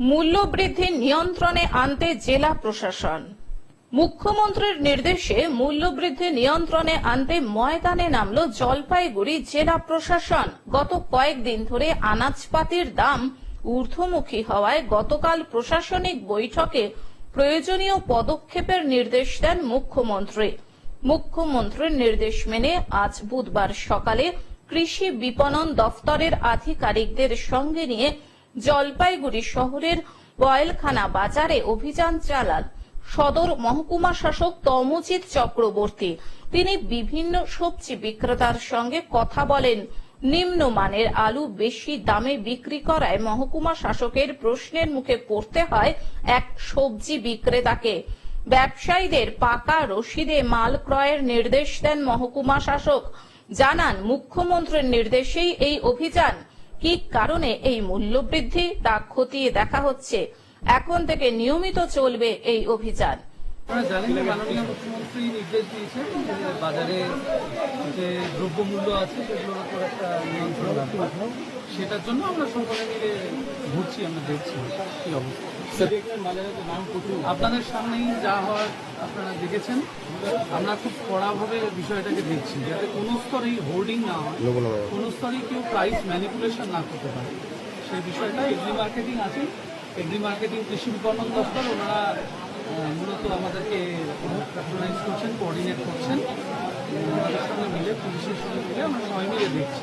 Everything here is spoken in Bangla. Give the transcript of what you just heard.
মূল্যবৃদ্ধি নিয়ন্ত্রণে আনতে জেলা প্রশাসন। মুখ্যমন্ত্রীর নির্দেশে মূল্যবৃদ্ধি নিয়ন্ত্রণে আনতে ময়দানে নামল জলপাইগুড়ি জেলা প্রশাসন। গত কয়েকদিন ধরে আনাজপাতির দাম ঊর্ধ্বমুখী হওয়ায় গতকাল প্রশাসনিক বৈঠকে প্রয়োজনীয় পদক্ষেপের নির্দেশ দেন মুখ্যমন্ত্রী। মুখ্যমন্ত্রীর নির্দেশ মেনে আজ বুধবার সকালে কৃষি বিপণন দফতরের আধিকারিকদের সঙ্গে নিয়ে জলপাইগুড়ি শহরের বয়েলখানা বাজারে অভিযান চালান সদর মহকুমা শাসক তমজিৎ চক্রবর্তী। তিনি বিভিন্ন সবজি বিক্রেতার সঙ্গে কথা বলেন। নিম্নমানের আলু বেশি দামে বিক্রি করায় মহকুমা শাসকের প্রশ্নের মুখে পড়তে হয় এক সবজি বিক্রেতাকে। ব্যবসায়ীদের পাকা রশিদে মাল ক্রয়ের নির্দেশ দেন মহকুমা শাসক। জানান, মুখ্যমন্ত্রীর নির্দেশেই এই অভিযান। কি কারণে এই মূল্যবৃদ্ধি তা খতিয়ে দেখা হচ্ছে? এখন থেকে নিয়মিত চলবে এই অভিযান। বাজারে যে আছে সেগুলোর একটা সেটার জন্য আমরা সকলে মিলে ঘুরছি আমরা দেখছি কি অবস্থা। আপনাদের সামনেই যা হওয়ার আপনারা দেখেছেন। আমরা খুব কড়াভাবে বিষয়টাকে দেখছি যাতে কোনো স্তরেই হোর্ডিং না হয় কোনো স্তরেই কেউ প্রাইস ম্যানিপুলেশন না করতে পারে। সেই বিষয়টা এগ্রি মার্কেটিং আছে। এগ্রি মার্কেটিং কৃষি বিপণন দপ্তর ওনারা মূলত আমাদেরকে প্যাট্রোনাইজ করছেন কোঅর্ডিনেট করছেন। আমাদের সঙ্গে মিলে পুলিশের সঙ্গে মিলে আমরা সবাই মিলে দেখছি।